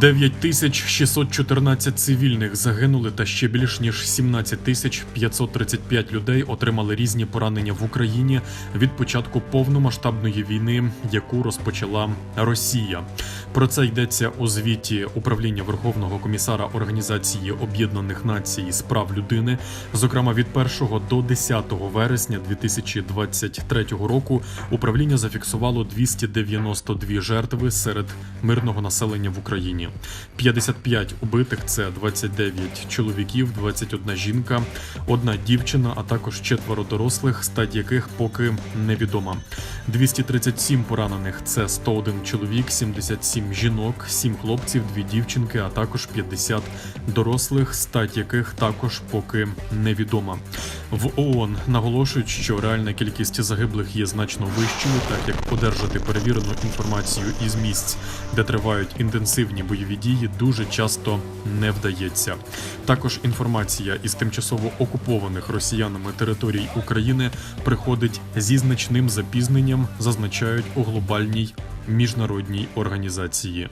9614 цивільних загинули та ще більш ніж 17 тисяч 535 людей отримали різні поранення в Україні від початку повномасштабної війни, яку розпочала Росія. Про це йдеться у звіті управління Верховного комісара Організації Об'єднаних Націй з прав людини. Зокрема, від 1 до 10 вересня 2023 року управління зафіксувало 292 жертви серед мирного населення в Україні. 55 убитих це 29 чоловіків, 21 жінка, одна дівчина, а також четверо дорослих, стать яких поки невідома. 237 поранених це 101 чоловік, 77 жінок, 7 хлопців, 2 дівчинки, а також 50 дорослих, стать яких також поки невідома. В ООН наголошують, що реальна кількість загиблих є значно вищою, так як одержати перевірену інформацію із місць, де тривають інтенсивні бойові дії, дуже часто не вдається. Також інформація із тимчасово окупованих росіянами територій України приходить зі значним запізненням, зазначають у глобальній міжнародній організації.